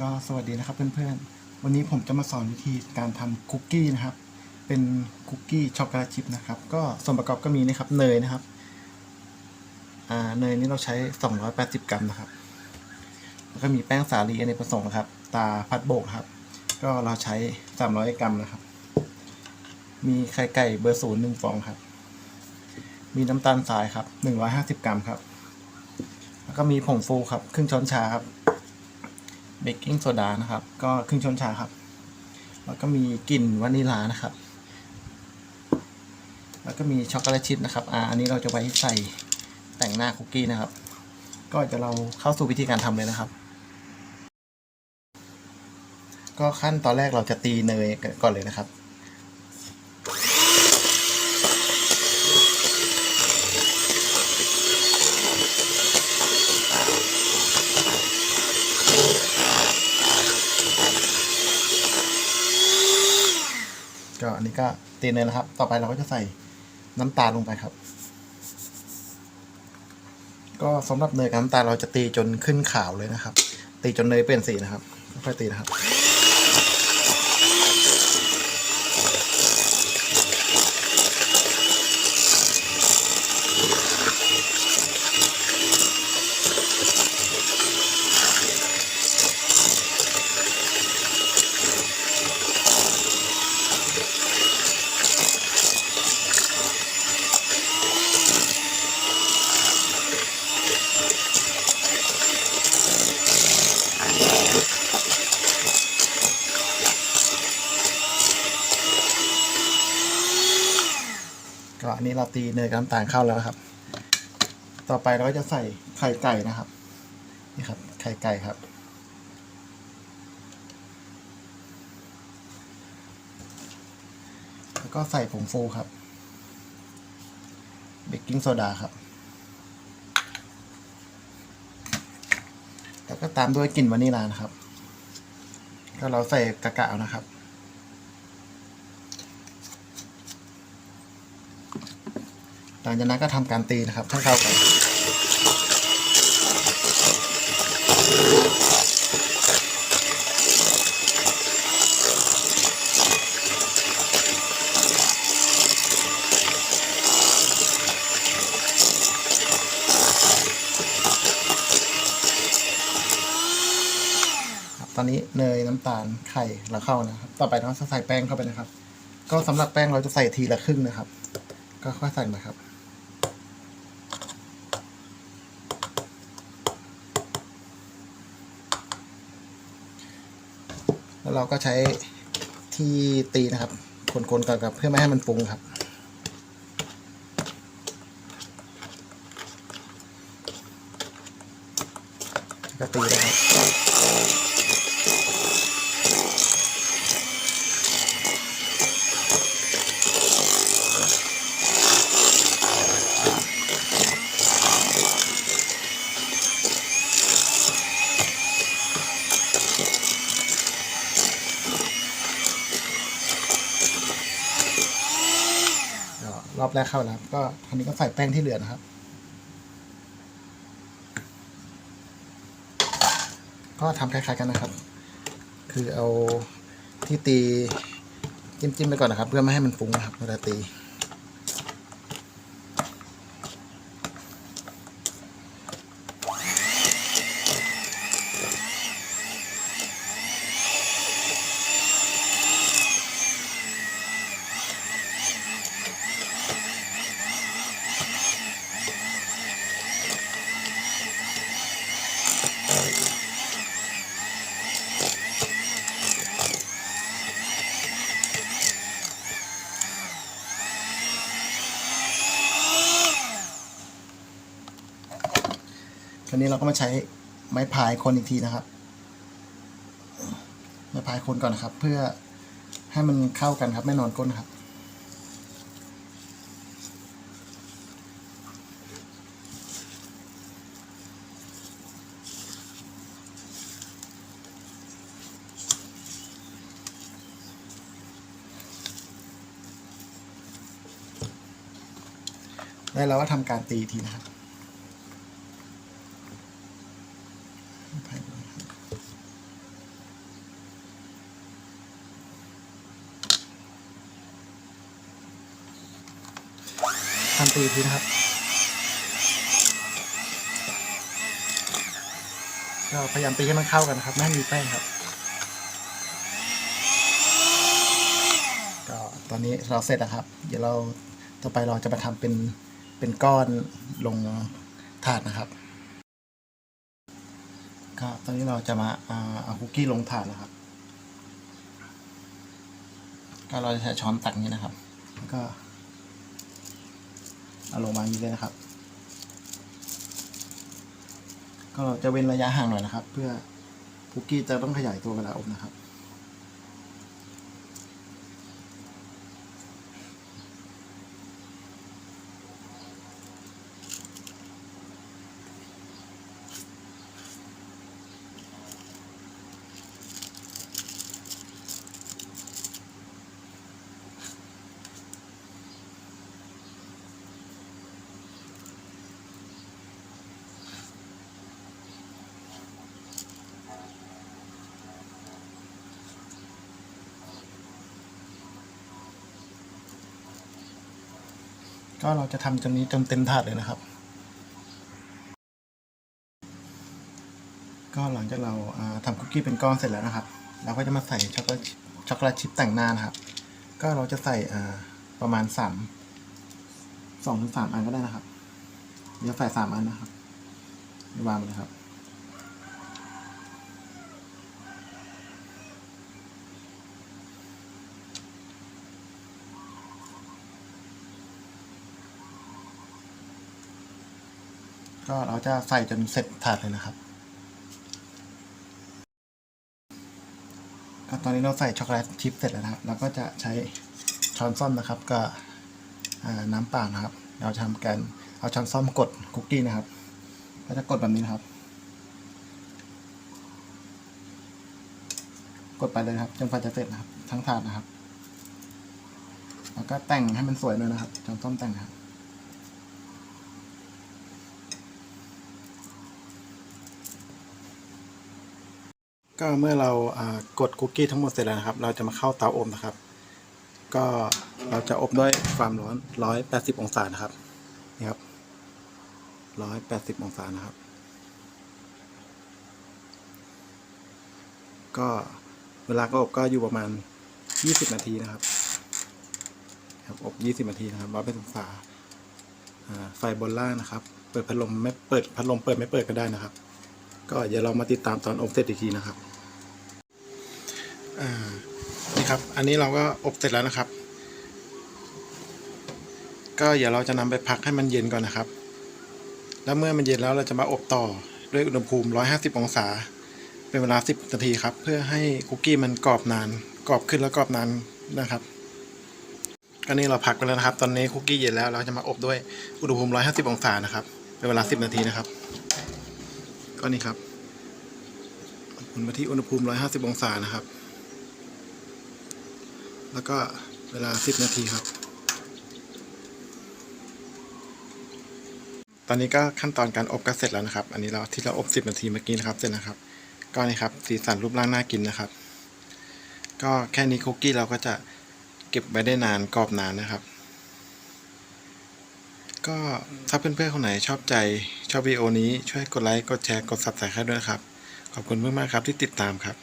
ก็สวัสดีนะครับเพื่อนๆ วันนี้ผมจะมาสอนวิธีการทำคุกกี้นะครับ เป็นคุกกี้ช็อกโกแลตชิพนะครับ ก็ส่วนประกอบก็มีนะครับเนยนะครับ อ่าเนยนี่เราใช้ 280 กรัมนะครับ แล้วก็มีแป้งสาลีอเนกประสงค์นะครับ ตาพัดโบกครับ ก็เราใช้ 300 กรัมนะครับ มีไข่ไก่เบอร์ศูนย์หนึ่งฟองครับ มีน้ำตาลทรายครับ 150 กรัมครับ แล้วก็มีผงฟูครับ ครึ่งช้อนชาครับ บกกิ้งโซดานะครับ ก็ครึ่งช้อนชาครับ แล้วก็มีกลิ่นวานิลานะครับ แล้วก็มีช็อกโกแลตชิพนะครับอ่าอันนี้เราจะไว้ใส่แต่งหน้าคุกกี้นะครับ ก็จะเราเข้าสู่วิธีการทำเลยนะครับ ก็ขั้นตอนแรกเราจะตีเนยก่อนเลยนะครับ ก็อันนี้ก็ตีเลยนะครับ ต่อไปเราก็จะใส่น้ำตาลลงไปครับ ก็สำหรับเนยกับน้ำตาลเราจะตีจนขึ้นขาวเลยนะครับ ตีจนเนยเปลี่ยนสีนะครับค่อยตีนะครับ อันนี้เราตีเนยกับน้ำตาลเข้าแล้วครับ ต่อไปเราก็จะใส่ไข่ไก่นะครับ นี่ครับ ไข่ไก่ครับ แล้วก็ใส่ผงฟูครับ เบกกิ้งโซดาครับ แล้วก็ตามด้วยกลิ่นวานิลลานะครับ ก็เราใส่กะกะเอานะครับ ลังจากนั้นก็ทำการตีนะครับให้เข้ากันตอนนี้เนยน้ำตาลไข่เราเข้านะครับ ต่อไปเราจะใส่แป้งเข้าไปนะครับ ก็สำหรับแป้งเราจะใส่ทีละครึ่งนะครับ ก็ค่อยใส่มาครับ แล้วเราก็ใช้ที่ตีนะครับ คนๆกันกับเพื่อไม่ให้มันฟุ้งครับก็ตีนะครับ ก็ร อบแรกเข้าแล้วครับก็ทีนี้ก็ใส่แป้งที่เหลือนะครับ ก็ทำคล้ายๆกันนะครับ คือเอาที่ตีจิ้มๆไปก่อนนะครับ เพื่อไม่ให้มันฟุ้งนะครับเวลาตี คราวนี้เราก็มาใช้ไม้พายคนอีกทีนะครับ ไม้พายคนก่อนนะครับ เพื่อให้มันเข้ากันครับไม่นอนก้นครับได้แล้วเราก็ทำการตีทีนะครับ ทำตีทีนะครับก็พยายามตีให้มันเข้ากันนะครับ ไม่ให้มีแป้งครับ ก็ตอนนี้เราเสร็จแล้วครับ เดี๋ยวเราต่อไปเราจะมาทำเป็นเป็นก้อนลงถาดนะครับก็ตอนนี้เราจะมาอาเอาคุกกี้ลงถาดนะครับ ก็เราจะใช้ช้อนตักนี้นะครับ แล้วก็ เอาลงมาอย่างนี้เลยนะครับ ก็จะเว้นระยะห่างหน่อยนะครับ เพื่อคุกกี้จะต้องขยายตัวเวลาอบนะครับ ก็เราจะทำจนนี้จนเต็มถาดเลยนะครับ ก็หลังจากเราอ่าทำคุกกี้เป็นก้อนเสร็จแล้วนะครับ เราก็จะมาใส่ช็อกโกแลตช็อกโกแลตชิพแต่งหน้านะครับ ก็เราจะใส่ประมาณสามสองถึงสามอันก็ได้นะครับเดี๋ยวใส่สามอันนะครับวางเลยครับ ก็เราจะใส่จนเสร็จถาดเลยนะครับ ก็ตอนนี้เราใส่ช็อกโกแลตชิพเสร็จแล้วนะครับเราก็จะใช้ช้อนส้อมนะครับกับน้ำเปล่านะครับ เราจะทำการเอาช้อนส้อมกดคุกกี้นะครับก็จะกดแบบนี้นะครับ กดไปเลยครับจนกว่าจะเสร็จนะครับ ทั้งถาดนะครับ แล้วก็แต่งให้มันสวยหน่อยนะครับช้อนส้อมแต่งนะครับ ก็เมื่อเรากดคุกกี้ทั้งหมดเสร็จแล้วนะครับ เราจะมาเข้าเตาอบนะครับ ก็เราจะอบด้วยความร้อน 180 องศานะครับนี่ครับ 180 องศานะครับ ก็เวลาก็อบก็อยู่ประมาณ 20 นาทีนะครับครับอบ 20 นาทีนะครับ180องศาอ่าไฟบนล่างนะครับ เปิดพัดลมไม่เปิดพัดลมเปิดไม่เปิดก็ได้นะครับ ก็เดี๋ยวเรามาติดตามตอนอบเสร็จอีกทีนะครับอ่านี่ครับ อันนี้เราก็อบเสร็จแล้วนะครับ ก็เดี๋ยวเราจะนำไปพักให้มันเย็นก่อนนะครับ แล้วเมื่อมันเย็นแล้วเราจะมาอบต่อด้วยอุณหภูมิ 150 องศา เป็นเวลา 10 นาทีครับ เพื่อให้คุกกี้มันกรอบนาน กรอบขึ้นแล้วกรอบนานนะครับก็นี่เราพักไปแล้วนะครับ ตอนนี้คุกกี้เย็นแล้วเราจะมาอบด้วยอุณหภูมิ 150 องศานะครับ เป็นเวลา 10 นาทีนะครับ ก็นี่ครับอุ่นมาที่อุณหภูมิ 150 องศานะครับ แล้วก็เวลา 10 นาทีครับ ตอนนี้ก็ขั้นตอนการอบก็เสร็จแล้วนะครับ อันนี้เราที่เราอบ 10 นาทีเมื่อกี้นะครับ เสร็จนะครับ ก็นี่ครับ สีสันรูปร่างน่ากินนะครับ ก็แค่นี้คุกกี้เราก็จะเก็บไว้ได้นานกรอบนานนะครับ ก็ถ้าเพื่อนๆคนไหนชอบใจชอบวิดีโอนี้ช่วยกดไลค์กดแชร์กดซับสไครต์ด้วยนะครับ ขอบคุณมากๆครับที่ติดตามครับ